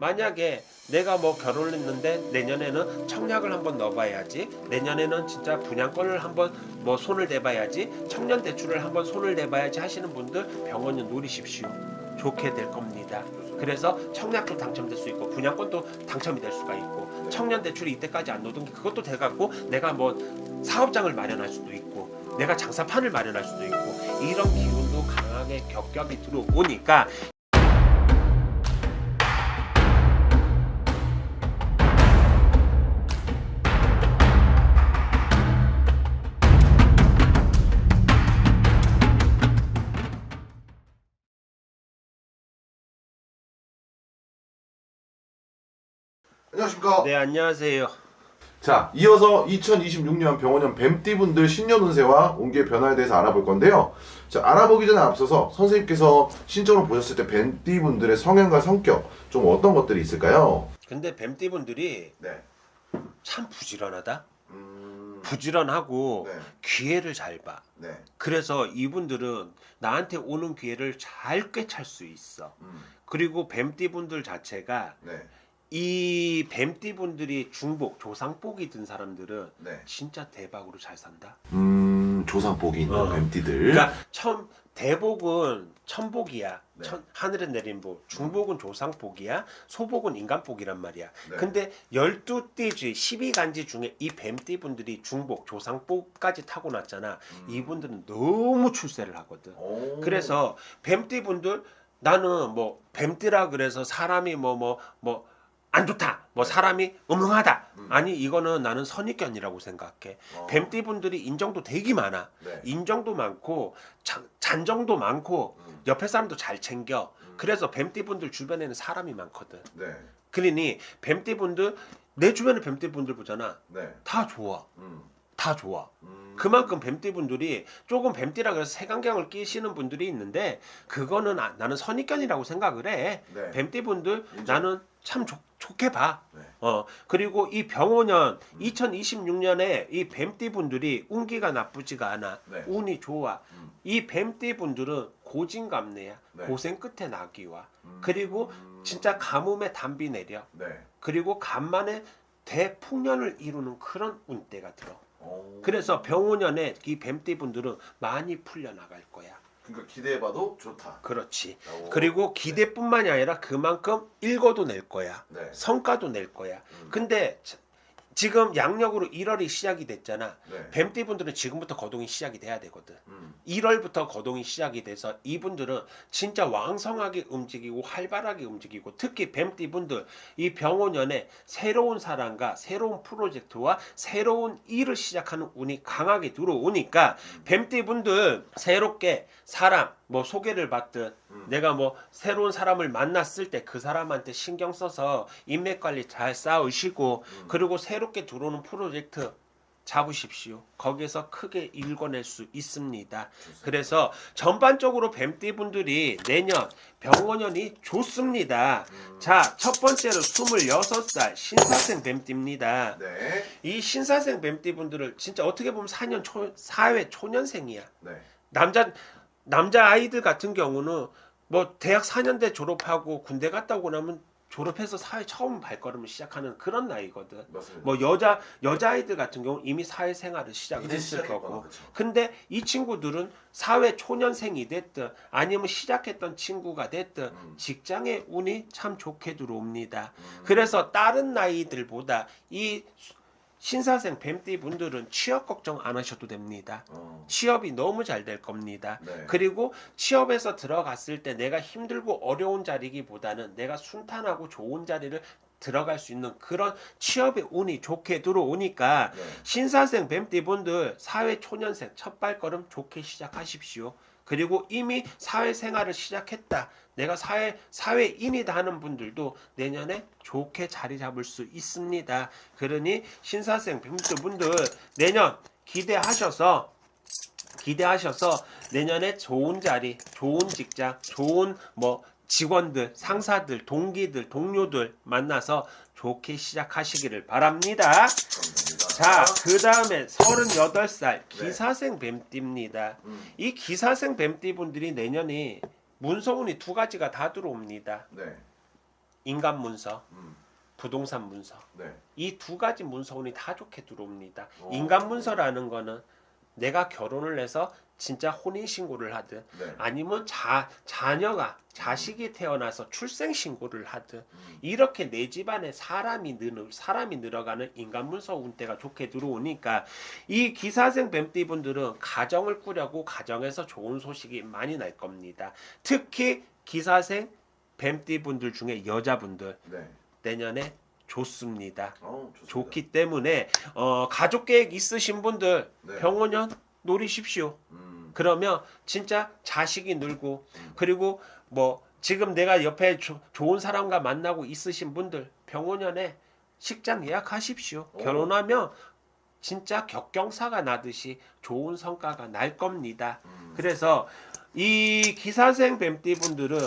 만약에 내가 뭐 결혼을 했는데 내년에는 청약을 한번 넣어봐야지 내년에는 진짜 분양권을 한번 뭐 손을 대봐야지 청년 대출을 한번 손을 대봐야지 하시는 분들 병원을 노리십시오. 좋게 될 겁니다. 그래서 청약도 당첨될 수 있고 분양권도 당첨이 될 수가 있고 청년 대출이 이때까지 안 놓던 게 그것도 돼갖고 내가 뭐 사업장을 마련할 수도 있고 내가 장사판을 마련할 수도 있고 이런 기운도 강하게 겹겹이 들어오니까 안녕하십니까. 네 안녕하세요. 자, 이어서 2026년 병원년 뱀띠분들 신년 운세와 운기의 변화에 대해서 알아볼 건데요. 자, 알아보기 전에 앞서서 선생님께서 신청을 보셨을 때 뱀띠분들의 성향과 성격 좀 어떤 것들이 있을까요? 근데 뱀띠분들이 네. 참 부지런하다. 음. 부지런하고 네. 기회를 잘 봐. 네. 그래서 이분들은 나한테 오는 기회를 잘 꿰찰 수 있어. 음. 그리고 뱀띠분들 자체가 네. 이 뱀띠 분들이 중복, 조상복이 든 사람들은 네. 진짜 대박으로 잘 산다. 음, 조상복이 있는 어. 뱀띠들. 그러니까 처음 대복은 천복이야. 네. 천, 하늘에 내린 복. 중복은 조상복이야. 소복은 인간복이란 말이야. 네. 근데 12띠지 12간지 중에 이 뱀띠 분들이 중복, 조상복까지 타고났잖아. 음. 이분들은 너무 출세를 하거든. 오. 그래서 뱀띠 분들 나는 뭐 뱀띠라 그래서 사람이 뭐 뭐 뭐 안 좋다. 뭐 사람이 음흉하다. 음. 아니 이거는 나는 선입견이라고 생각해. 어. 뱀띠 분들이 인정도 되게 많아. 네. 인정도 많고 잔, 잔정도 많고 음. 옆에 사람도 잘 챙겨. 음. 그래서 뱀띠 분들 주변에는 사람이 많거든. 네. 그러니 뱀띠 분들 내 주변에 뱀띠 분들 보잖아. 네. 다 좋아. 음. 다 좋아. 음. 그만큼 뱀띠 분들이 조금 뱀띠라 그래서 색안경을 끼시는 분들이 있는데 그거는 아- 나는 선입견이라고 생각을 해. 네. 뱀띠 분들 인정. 나는 참 좋, 좋게 봐. 네. 어 그리고 이 병호년 음. 2026년에 이 뱀띠 분들이 운기가 나쁘지가 않아. 네. 운이 좋아. 음. 이 뱀띠 분들은 고진감래야. 네. 고생 끝에 낙이 와. 음. 그리고 진짜 가뭄에 담비 내려. 네. 그리고 간만에 대풍년을 이루는 그런 운대가 들어. 오. 그래서 병호년에 이 뱀띠 분들은 많이 풀려 나갈 거야. 그러니까 기대해봐도 좋다. 그렇지. 오. 그리고 기대뿐만이 아니라 그만큼 읽어도 낼 거야. 네. 성과도 낼 거야. 음. 근데 자- 지금 양력으로 1월이 시작이 됐잖아. 네. 뱀띠 분들은 지금부터 거동이 시작이 돼야 되거든. 음. 1월부터 거동이 시작이 돼서 이분들은 진짜 왕성하게 움직이고 활발하게 움직이고 특히 뱀띠 분들 이 병원년에 새로운 사람과 새로운 프로젝트와 새로운 일을 시작하는 운이 강하게 들어오니까 음. 뱀띠 분들 새롭게 사람 뭐 소개를 받든 음. 내가 뭐 새로운 사람을 만났을 때 그 사람한테 신경 써서 인맥 관리 잘 쌓으시고 음. 그리고 새롭게 들어오는 프로젝트 잡으십시오. 거기서 크게 읽어낼 수 있습니다. 좋습니다. 그래서 전반적으로 뱀띠 분들이 내년 병원년이 좋습니다. 음. 자, 첫 번째로 26살 신사생 뱀띠입니다. 네. 이 신사생 뱀띠 분들을 진짜 어떻게 보면 4년 초, 사회 초년생이야. 네. 남자 남자 아이들 같은 경우는 뭐 대학 4년대 졸업하고 군대 갔다 오고 나면 졸업해서 사회 처음 발걸음을 시작하는 그런 나이거든. 맞습니다. 뭐 여자 여자 아이들 같은 경우 이미 사회 생활을 시작을 했을 거고. 그쵸. 근데 이 친구들은 사회 초년생이 됐든 아니면 시작했던 친구가 됐든 음. 직장의 운이 참 좋게 들어옵니다. 음. 그래서 다른 나이들보다 이 신사생 뱀띠 분들은 취업 걱정 안 하셔도 됩니다. 어. 취업이 너무 잘 될 겁니다. 네. 그리고 취업에서 들어갔을 때 내가 힘들고 어려운 자리기보다는 내가 순탄하고 좋은 자리를 들어갈 수 있는 그런 취업의 운이 좋게 들어오니까 네. 신사생 뱀띠 분들 사회 초년생 첫 발걸음 좋게 시작하십시오. 그리고 이미 사회 생활을 시작했다. 내가 사회 사회인이다 하는 분들도 내년에 좋게 자리 잡을 수 있습니다. 그러니 신사생 분들 내년 기대하셔서 기대하셔서 내년에 좋은 자리, 좋은 직장, 좋은 뭐 직원들, 상사들, 동기들, 동료들 만나서 좋게 시작하시기를 바랍니다. 자, 그 다음에 38살 기사생 뱀띠입니다. 음. 이 기사생 뱀띠 분들이 내년에 문서운이 두 가지가 다 들어옵니다. 네. 인간 문서, 음. 부동산 문서. 네. 이 두 가지 문서 운이 다 좋게 들어옵니다. 오. 인간 문서라는 거는 내가 결혼을 해서 진짜 혼인 신고를 하든 네. 아니면 자 자녀가 자식이 태어나서 출생 신고를 하든 음. 이렇게 내 집안에 사람이 늘 사람이 늘어가는 인간 문서 운때가 좋게 들어오니까 이 기사생 뱀띠 분들은 가정을 꾸려고 가정에서 좋은 소식이 많이 날 겁니다. 특히 기사생 뱀띠 분들 중에 여자분들 네. 내년에 좋습니다. 어, 좋습니다. 좋기 때문에 어, 가족 계획 있으신 분들 네. 병원연 노리십시오. 음. 그러면 진짜 자식이 늘고 음. 그리고 뭐 지금 내가 옆에 조- 좋은 사람과 만나고 있으신 분들 병원연에 식장 예약하십시오. 오. 결혼하면 진짜 격경사가 나듯이 좋은 성과가 날 겁니다. 음. 그래서 이 기사생 뱀띠 분들은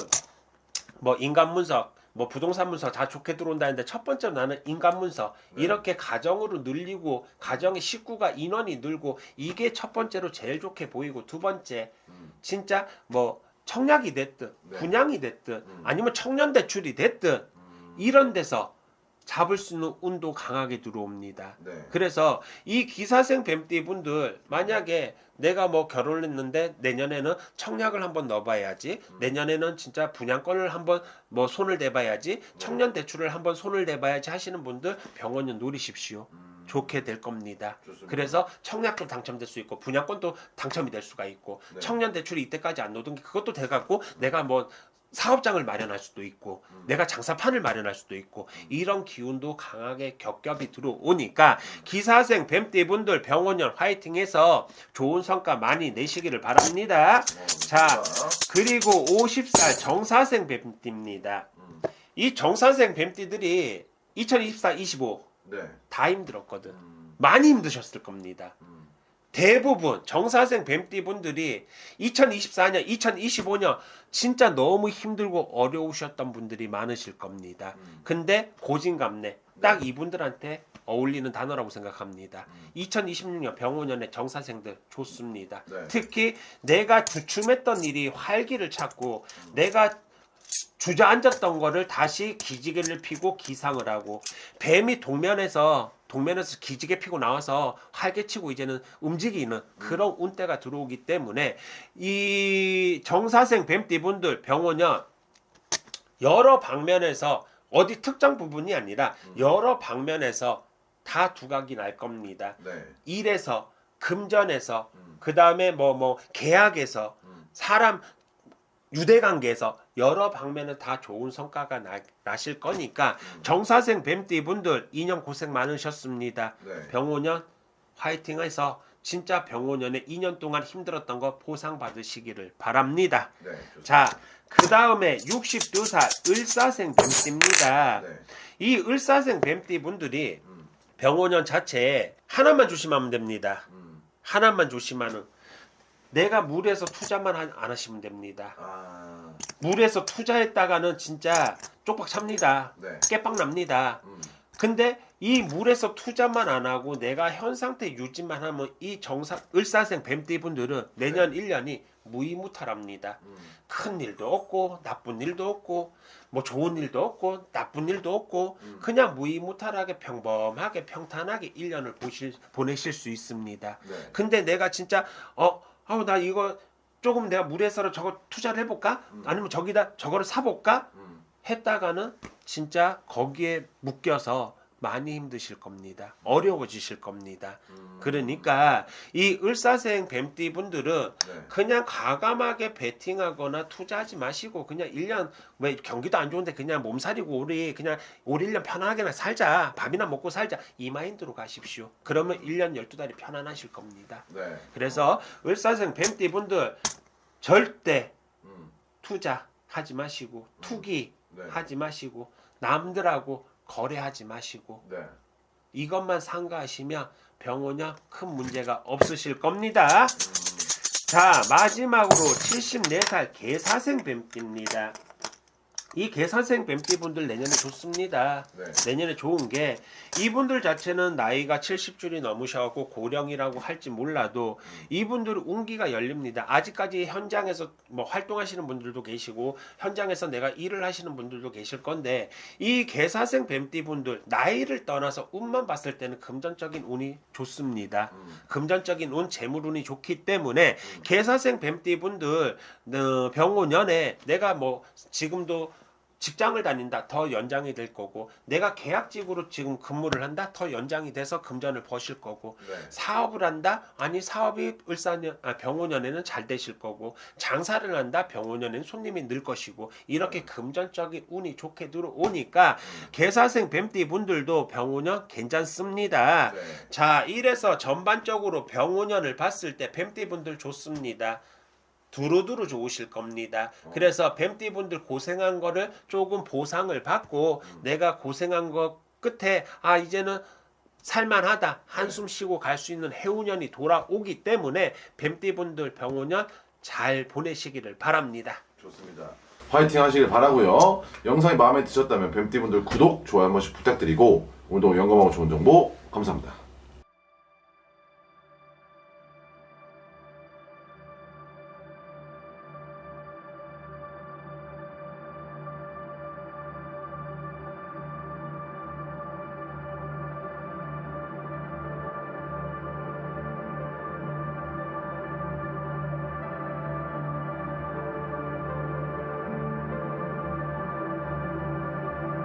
뭐 인간 문서, 뭐 부동산 문서 다 좋게 들어온다는데 첫 번째로 나는 인간 문서 네. 이렇게 가정으로 늘리고 가정의 식구가 인원이 늘고 이게 첫 번째로 제일 좋게 보이고 두 번째 음. 진짜 뭐 청약이 됐든 네. 분양이 됐든 음. 아니면 청년 대출이 됐든 음. 이런 데서 잡을 수 있는 운도 강하게 들어옵니다. 네. 그래서 이 기사생 뱀띠 분들 만약에 내가 뭐 결혼을 했는데 내년에는 청약을 한번 넣어봐야지 음. 내년에는 진짜 분양권을 한번 뭐 손을 대봐야지 네. 청년 대출을 한번 손을 대봐야지 하시는 분들 병원을 노리십시오. 음. 좋게 될 겁니다. 좋습니다. 그래서 청약도 당첨될 수 있고 분양권도 당첨이 될 수가 있고 네. 청년 대출이 이때까지 안 놓던 게 그것도 돼갖고 내가 뭐 사업장을 마련할 수도 있고 음. 내가 장사판을 마련할 수도 있고 이런 기운도 강하게 겹겹이 들어오니까 기사생 뱀띠 분들 병원연 화이팅해서 좋은 성과 많이 내시기를 바랍니다. 어, 자. 그리고 50살 정사생 뱀띠입니다. 음. 이 정사생 뱀띠들이 2024, 25 네. 다 힘들었거든. 음. 많이 힘드셨을 겁니다. 음. 대부분 정사생 뱀띠 분들이 2024년, 2025년 진짜 너무 힘들고 어려우셨던 분들이 많으실 겁니다. 음. 근데 고진감래 딱 이분들한테 어울리는 단어라고 생각합니다. 음. 2026년 병원연의 정사생들 좋습니다. 네. 특히 내가 주춤했던 일이 활기를 찾고 음. 내가 주저앉았던 거를 다시 기지개를 피고 기상을 하고 뱀이 동면에서 동면에서 기지개 피고 나와서 활개치고 이제는 움직이는 그런 운때가 들어오기 때문에 이 정사생 뱀띠 분들 병원연 여러 방면에서 어디 특정 부분이 아니라 음. 여러 방면에서 다 두각이 날 겁니다. 네. 일에서 금전에서 음. 그 다음에 뭐 뭐 계약에서 음. 사람 유대 관계에서 여러 방면에 다 좋은 성과가 나, 나실 거니까 음. 정사생 뱀띠 분들 2년 고생 많으셨습니다. 네. 병원연 화이팅해서 진짜 병원연에 2년 동안 힘들었던 거 보상 받으시기를 바랍니다. 네. 자, 그 다음에 62살 을사생 뱀띠입니다. 네. 이 을사생 뱀띠 분들이 음. 병원연 자체에 하나만 조심하면 됩니다. 음. 하나만 조심하는 내가 물에서 투자만 하- 안 하시면 됩니다. 아. 물에서 투자했다가는 진짜 쪽박 찹니다. 네. 깨빵 납니다. 음. 근데 이 물에서 투자만 안 하고 내가 현 상태 유지만 하면 이 정사 을사생 뱀띠 분들은 내년 1년이 무이무탈합니다. 음. 큰 일도 없고 나쁜 일도 없고 뭐 좋은 일도 없고 나쁜 일도 없고 음. 그냥 무이무탈하게 평범하게 평탄하게 1년을 보실 보내실 수 있습니다. 네. 근데 내가 진짜 어, 아우 나 이거 조금 내가 물에서 저거 투자를 해볼까? 음. 아니면 저기다 저거를 사볼까? 음. 했다가는 진짜 거기에 묶여서 많이 힘드실 겁니다. 어려워지실 겁니다. 음. 그러니까 이 을사생 뱀띠 분들은 네. 그냥 과감하게 베팅하거나 투자하지 마시고 그냥 1년 왜 경기도 안 좋은데 그냥 몸살이고 우리 그냥 올 1년 편안하게나 살자 밥이나 먹고 살자 이 마인드로 가십시오 그러면 1년 12달이 편안하실 겁니다 네. 그래서 을사생 뱀띠 분들 절대 음. 투자하지 마시고 투기 네. 하지 마시고 남들하고 거래하지 마시고 네. 이것만 상가하시면 병원에 큰 문제가 없으실 겁니다. 음. 자 마지막으로 74살 개사생 뱀띠입니다. 이 계산생 뱀띠 분들 내년에 좋습니다. 네. 내년에 좋은 게 이분들 자체는 나이가 70줄이 넘으셔갖고 고령이라고 할지 몰라도 이분들은 운기가 열립니다. 아직까지 현장에서 뭐 활동하시는 분들도 계시고 현장에서 내가 일을 하시는 분들도 계실 건데 이 계사생 뱀띠 분들 나이를 떠나서 운만 봤을 때는 금전적인 운이 좋습니다. 음. 금전적인 운, 재물 운이 좋기 때문에 계사생 뱀띠 분들 어, 병오년에 내가 뭐 지금도 직장을 다닌다 더 연장이 될 거고 내가 계약직으로 지금 근무를 한다 더 연장이 돼서 금전을 버실 거고 네. 사업을 한다 아니 사업이 을사년 아, 병오년에는 잘 되실 거고 장사를 한다 병오년에는 손님이 늘 것이고 이렇게 금전적인 운이 좋게 들어오니까 계사생 뱀띠 분들도 병오년 괜찮습니다. 네. 자, 이래서 전반적으로 병오년을 봤을 때 뱀띠 분들 좋습니다. 두루두루 좋으실 겁니다. 그래서 뱀띠 분들 고생한 거를 조금 보상을 받고 내가 고생한 거 끝에 아 이제는 살만하다 한숨 쉬고 갈 수 있는 해운년이 돌아오기 때문에 뱀띠 분들 병오년 잘 보내시기를 바랍니다. 좋습니다. 화이팅 하시길 바라고요. 영상이 마음에 드셨다면 뱀띠분들 구독, 좋아요 한 번씩 부탁드리고 오늘도 영감하고 좋은 정보 감사합니다.